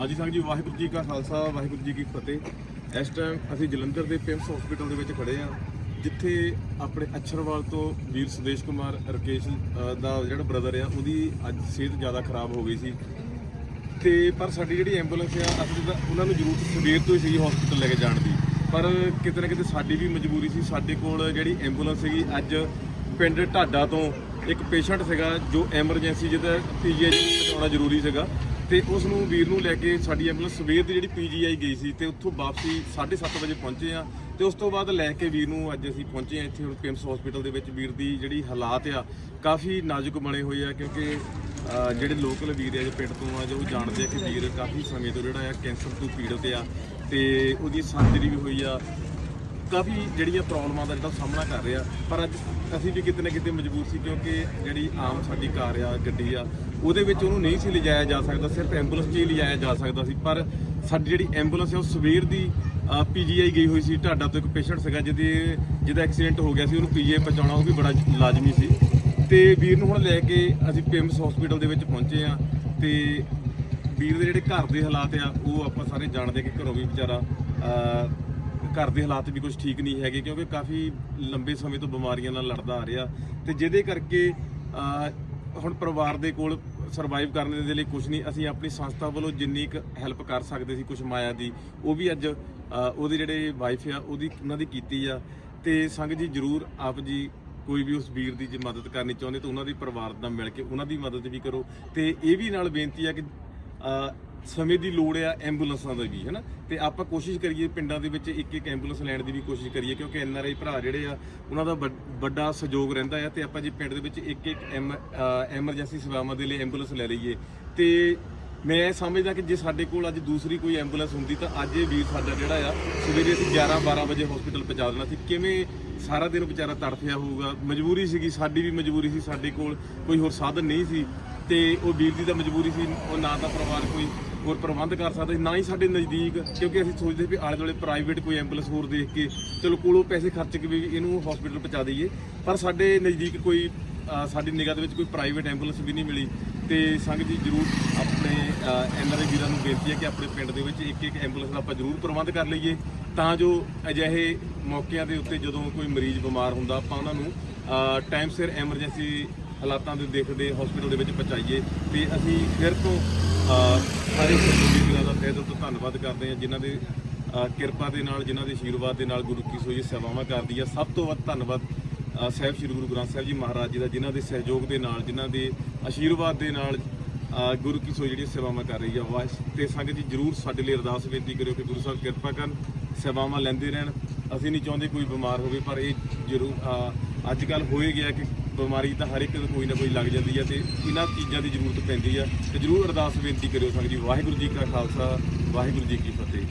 ਹਾਂਜੀ ਸੰਗ ਜੀ, ਵਾਹਿਗੁਰੂ ਜੀ ਕਾ ਖਾਲਸਾ, ਵਾਹਿਗੁਰੂ ਜੀ ਕੀ ਫਤਿਹ। ਇਸ ਟਾਈਮ ਅਸੀਂ ਜਲੰਧਰ ਦੇ ਪਿੰਸ ਹਸਪੀਟਲ ਦੇ ਵਿੱਚ ਖੜੇ ਆ ਜਿੱਥੇ ਆਪਣੇ ਅਛਰਵਾਲ ਤੋਂ ਵੀਰ ਸੁਦੇਸ਼ ਕੁਮਾਰ, ਰਕੇਸ਼ ਦਾ ਜਿਹੜਾ ਬ੍ਰਦਰ ਆ, ਉਹਦੀ ਅੱਜ ਸਿਹਤ ਜ਼ਿਆਦਾ ਖਰਾਬ ਹੋ ਗਈ ਸੀ। ਤੇ ਪਰ ਸਾਡੀ ਜਿਹੜੀ ਐਂਬੂਲੈਂਸ ਆ, ਅਸੀਂ ਤਾਂ ਉਹਨਾਂ ਨੂੰ ਜ਼ਰੂਰਤ ਸਵੇਰ ਤੋਂ ਹੀ ਸੀਗੀ ਹਸਪੀਟਲ ਲੈ ਕੇ ਜਾਣ ਦੀ। ਪਰ ਕਿਤੇ ਨਾ ਕਿਤੇ ਸਾਡੀ ਵੀ ਮਜਬੂਰੀ ਸੀ, ਸਾਡੇ ਕੋਲ ਜਿਹੜੀ ਐਂਬੂਲੈਂਸ ਸੀਗੀ, ਅੱਜ ਪਿੰਡ ਢਾਡਾ ਤੋਂ ਇੱਕ ਪੇਸ਼ੈਂਟ ਸੀਗਾ, ਜੋ ਐਮਰਜੈਂਸੀ ਜਿਹਦਾ ਪੀਜੀਆਈ ਪਹੁੰਚਾਉਣਾ ਜ਼ਰੂਰੀ ਸੀਗਾ। ਤੇ ਉਸ ਨੂੰ ਵੀਰ ਨੂੰ ਲੈ ਕੇ ਸਾਡੀ ਐਂਬੂਲੈਂਸ ਸਵੇਰ ਦੀ ਜਿਹੜੀ ਪੀਜੀਆਈ ਗਈ ਸੀ ਤੇ ਉੱਥੋਂ ਵਾਪਸੀ 7:30 ਵਜੇ ਪਹੁੰਚੇ ਆ ਤੇ ਉਸ ਤੋਂ ਬਾਅਦ ਲੈ ਕੇ ਵੀਰ ਨੂੰ ਅੱਜ ਅਸੀਂ ਪਹੁੰਚੇ ਆ ਇੱਥੇ ਹੁਣ ਪਿੰਸ ਹਸਪੀਟਲ ਦੇ ਵਿੱਚ। ਵੀਰ ਦੀ ਜਿਹੜੀ ਹਾਲਾਤ ਆ ਕਾਫੀ ਨਾਜ਼ੁਕ ਬਣੇ ਹੋਏ ਆ ਕਿਉਂਕਿ ਜਿਹੜੇ ਲੋਕਲ ਵੀਰ ਆ ਜੋ ਪਿੰਡ ਤੋਂ ਆ, ਜੋ ਉਹ ਜਾਣਦੇ ਆ ਕਿ ਵੀਰ ਕਾਫੀ ਸਮੇਂ ਤੋਂ ਜਿਹੜਾ ਆ ਕੈਂਸਰ ਤੋਂ ਪੀੜਤ ਆ ਤੇ ਉਹਦੀ ਸਰਜਰੀ ਵੀ ਹੋਈ ਆ। ਕਾਫੀ ਜਿਹੜੀਆਂ ਪ੍ਰੋਬਲਮਾਂ ਦਾ ਜਿਹੜਾ ਸਾਹਮਣਾ ਕਰ ਰਿਹਾ, ਪਰ ਅੱਜ ਅਸੀਂ ਵੀ ਕਿਤੇ ਨਾ ਕਿਤੇ ਮਜਬੂਰ ਸੀ ਕਿਉਂਕਿ ਜਿਹੜੀ ਆਮ ਸਾਡੀ ਕਾਰ ਆ, ਗੱਡੀ ਆ, ਉਹਦੇ ਵਿੱਚ ਉਹਨੂੰ ਨਹੀਂ ਸੀ ਲਿਜਾਇਆ ਜਾ ਸਕਦਾ, ਸਿਰਫ ਐਂਬੂਲੈਂਸ 'ਚ ਹੀ ਲਿਜਾਇਆ ਜਾ ਸਕਦਾ ਸੀ। ਪਰ ਸਾਡੀ ਜਿਹੜੀ ਐਂਬੂਲੈਂਸ ਹੈ ਉਹ ਸਵੇਰ ਦੀ ਪੀਜੀਆਈ ਗਈ ਹੋਈ ਸੀ, ਢਾਡਾ ਤੋਂ ਇੱਕ ਪੇਸ਼ੈਂਟ ਸੀਗਾ ਜਿਹਦੇ, ਜਿਹਦਾ ਐਕਸੀਡੈਂਟ ਹੋ ਗਿਆ ਸੀ, ਉਹਨੂੰ ਪੀਜੀਆਈ ਪਹੁੰਚਾਉਣਾ ਉਹ ਵੀ ਬੜਾ ਲਾਜ਼ਮੀ ਸੀ। ਤੇ ਵੀਰ ਨੂੰ ਹੁਣ ਲੈ ਕੇ ਅਸੀਂ ਪਿੰਮਸ ਹਸਪੀਟਲ ਦੇ ਵਿੱਚ ਪਹੁੰਚੇ ਆ ਤੇ ਵੀਰ ਦੇ ਜਿਹੜੇ ਘਰ ਦੇ ਹਾਲਾਤ ਆ, ਉਹ ਆਪਾਂ ਸਾਰੇ ਜਾਣਦੇ ਕਿ ਘਰੋਂ ਵੀ ਵਿਚਾਰਾ ਘਰ ਦੇ ਹਾਲਾਤ ਵੀ ਕੁਝ ਠੀਕ ਨਹੀਂ ਹੈਗੇ ਕਿਉਂਕਿ ਕਾਫੀ ਲੰਬੇ ਸਮੇਂ ਤੋਂ ਬਿਮਾਰੀਆਂ ਨਾਲ ਲੜਦਾ ਆ ਰਿਹਾ ਤੇ ਜਿਹਦੇ ਕਰਕੇ ਹੁਣ ਪਰਿਵਾਰ ਦੇ ਕੋਲ ਸਰਵਾਈਵ ਕਰਨ ਦੇ ਲਈ ਕੁਝ ਨਹੀਂ, ਅਸੀਂ ਆਪਣੀ ਸੰਸਥਾ ਵੱਲੋਂ ਜਿੰਨੀ ਕੁ ਹੈਲਪ ਕਰ ਸਕਦੇ ਸੀ ਕੁਝ ਮਾਇਆ ਦੀ, ਉਹ ਵੀ ਅੱਜ ਉਹਦੇ ਜਿਹੜੇ ਵਾਈਫ ਆ, ਉਹਦੀ ਉਹਨਾਂ ਦੀ ਕੀਤੀ ਆ। ਤੇ ਸੰਗ ਜੀ ਜਰੂਰ ਆਪ ਜੀ ਕੋਈ ਵੀ ਉਸ ਵੀਰ ਦੀ ਜੇ ਮਦਦ ਕਰਨੀ ਚਾਹੁੰਦੇ ਤਾਂ ਉਹਨਾਂ ਦੇ ਪਰਿਵਾਰ ਨਾਲ ਮਿਲ ਕੇ ਉਹਨਾਂ ਦੀ ਮਦਦ ਵੀ ਕਰੋ। ਤੇ ਇਹ ਵੀ ਨਾਲ ਬੇਨਤੀ ਆ ਕਿ ਸਮੇਂ ਦੀ ਲੋੜ ਆ ਐਂਬੂਲੈਂਸਾਂ ਦਾ ਵੀ, ਹੈਨਾ? ਤੇ ਆਪਾਂ ਕੋਸ਼ਿਸ਼ ਕਰੀਏ ਪਿੰਡਾਂ ਦੇ ਵਿੱਚ ਇੱਕ ਇੱਕ ਐਂਬੂਲੈਂਸ ਲੈਣ ਦੀ ਵੀ ਕੋਸ਼ਿਸ਼ ਕਰੀਏ, ਕਿਉਂਕਿ ਐਨ ਆਰ ਆਈ ਭਰਾ ਜਿਹੜੇ ਆ, ਉਹਨਾਂ ਦਾ ਵੱਡ- ਵੱਡਾ ਸਹਿਯੋਗ ਰਹਿੰਦਾ ਆ, ਤੇ ਆਪਾਂ ਜੇ ਪਿੰਡ ਦੇ ਵਿੱਚ ਇੱਕ ਇੱਕ ਐਮਰਜੈਂਸੀ ਸੇਵਾਵਾਂ ਦੇ ਲਈ ਐਂਬੂਲੈਂਸ ਲੈ ਲਈਏ, ਤੇ ਮੈਂ ਇਹ ਸਮਝਦਾ ਕਿ ਜੇ ਸਾਡੇ ਕੋਲ ਅੱਜ ਦੂਸਰੀ ਕੋਈ ਐਂਬੂਲੈਂਸ ਹੁੰਦੀ, ਤਾਂ ਅੱਜ ਇਹ ਵੀਰ ਸਾਡਾ ਜਿਹੜਾ ਆ, ਸਵੇਰੇ ਅਸੀਂ 11 12 ਵਜੇ ਹਸਪੀਟਲ ਪਹੁੰਚਾ ਦੇਣਾ ਸੀ। ਕਿਵੇਂ ਸਾਰਾ ਦਿਨ ਵਿਚਾਰਾ ਤੜਫਿਆ ਹੋਊਗਾ? ਮਜਬੂਰੀ ਸੀਗੀ, ਸਾਡੀ ਵੀ ਮਜਬੂਰੀ ਸੀ, ਸਾਡੇ ਕੋਲ ਕੋਈ ਹੋਰ ਸਾਧਨ ਨਹੀਂ ਸੀ। ਤੇ ਉਹ ਵੀਰ ਦੀ ਤਾਂ ਮਜਬੂਰੀ ਸੀ, ਉਹ ਨਾ ਤਾਂ ਪਰਿਵਾਰ ਕੋਈ ਹੋਰ ਪ੍ਰਬੰਧ ਕਰ ਸਕਦਾ ਸੀ, ਨਾ ਹੀ ਸਾਡੇ ਨਜ਼ਦੀਕ, ਕਿਉਂਕਿ ਅਸੀਂ ਸੋਚਦੇ ਵੀ ਆਲੇ ਦੁਆਲੇ ਪ੍ਰਾਈਵੇਟ ਕੋਈ ਐਂਬੂਲੈਂਸ ਹੋਰ ਦੇਖ ਕੇ, ਚਲੋ ਕੋਲੋਂ ਪੈਸੇ ਖਰਚ ਕੇ ਵੀ ਇਹਨੂੰ ਹਸਪੀਟਲ ਪਹੁੰਚਾ ਦਈਏ। ਪਰ ਸਾਡੇ ਨਜ਼ਦੀਕ ਕੋਈ ਸਾਡੀ ਨਿਗਾਹ ਦੇ ਵਿੱਚ ਕੋਈ ਪ੍ਰਾਈਵੇਟ ਐਂਬੂਲੈਂਸ ਵੀ ਨਹੀਂ ਮਿਲੀ ਤੇ ਸੰਗਤ ਜੀ ਜਰੂਰ ਆਪਣੇ ਐਨਆਰਆਈ ਵੀਰਾਂ ਨੂੰ ਬੇਨਤੀ ਹੈ ਕਿ ਆਪਣੇ ਪਿੰਡ ਦੇ ਵਿੱਚ ਇੱਕ ਇੱਕ ਐਂਬੂਲੈਂਸ ਦਾ ਆਪਾਂ ਜਰੂਰ ਪ੍ਰਬੰਧ ਕਰ ਲਈਏ, ਤਾਂ ਜੋ ਅਜਿਹੇ ਮੌਕਿਆਂ ਦੇ ਉੱਤੇ ਜਦੋਂ ਕੋਈ ਮਰੀਜ਼ ਬਿਮਾਰ ਹੁੰਦਾ, ਆਪਾਂ ਉਹਨਾਂ ਨੂੰ ਟਾਈਮ ਸਿਰ ਐਮਰਜੈਂਸੀ ਹਾਲਾਤਾਂ ਦੇ ਦੇਖਦੇ ਹਸਪੀਟਲ ਦੇ ਵਿੱਚ ਪਹੁੰਚਾਈਏ ਤੇ ਅਸੀਂ ਫਿਰ ਤੋਂ ਸਾਰੇ ਸਹਿਯੋਗੀ ਦਾ ਤਹਿ ਦਿਲ ਤੋਂ ਧੰਨਵਾਦ ਕਰਦੇ ਹਾਂ, ਜਿਨ੍ਹਾਂ ਦੇ ਕਿਰਪਾ ਦੇ ਨਾਲ, ਜਿਨ੍ਹਾਂ ਦੇ ਆਸ਼ੀਰਵਾਦ ਦੇ ਨਾਲ ਗੁਰੂ ਕੀ ਸੋਈ ਸੇਵਾਵਾਂ ਕਰਦੀ ਆ। ਸਭ ਤੋਂ ਵੱਧ ਧੰਨਵਾਦ ਸਾਹਿਬ ਸ੍ਰੀ ਗੁਰੂ ਗ੍ਰੰਥ ਸਾਹਿਬ ਜੀ ਮਹਾਰਾਜ ਜੀ ਦਾ, ਜਿਨ੍ਹਾਂ ਦੇ ਸਹਿਯੋਗ ਦੇ ਨਾਲ, ਜਿਨ੍ਹਾਂ ਦੇ ਆਸ਼ੀਰਵਾਦ ਦੇ ਨਾਲ ਗੁਰੂ ਕੀ ਸੋਈ ਜਿਹੜੀ ਸੇਵਾਵਾਂ ਕਰ ਰਹੀ ਆ। ਵਾਹਿ ਤੇ ਸੰਗਤ ਜੀ ਜਰੂਰ ਸਾਡੇ ਲਈ ਅਰਦਾਸ ਬੇਨਤੀ ਕਰਿਓ ਕਿ ਗੁਰੂ ਸਾਹਿਬ ਕਿਰਪਾ ਕਰਨ, ਸੇਵਾਵਾਂ ਲੈਂਦੇ ਰਹਿਣ। ਅਸੀਂ ਨਹੀਂ ਚਾਹੁੰਦੇ ਕੋਈ ਬਿਮਾਰ ਹੋਵੇ, ਪਰ ਇਹ ਜਰੂਰ ਅੱਜ ਕੱਲ ਹੋਏ ਗਿਆ ਕਿ ਬਿਮਾਰੀ ਤਾਂ ਹਰ ਇੱਕ ਨੂੰ ਕੋਈ ਨਾ ਕੋਈ ਲੱਗ ਜਾਂਦੀ ਹੈ ਤੇ ਇਹਨਾਂ ਚੀਜ਼ਾਂ ਦੀ ਜ਼ਰੂਰਤ ਪੈਂਦੀ ਆ ਤੇ ਜਰੂਰ ਅਰਦਾਸ ਬੇਨਤੀ ਕਰਿਓ ਸੰਗਤ ਜੀ, ਵਾਹਿਗੁਰੂ ਜੀ ਕਾ ਖਾਲਸਾ, ਵਾਹਿਗੁਰੂ ਜੀ ਕੀ ਫਤਿਹ।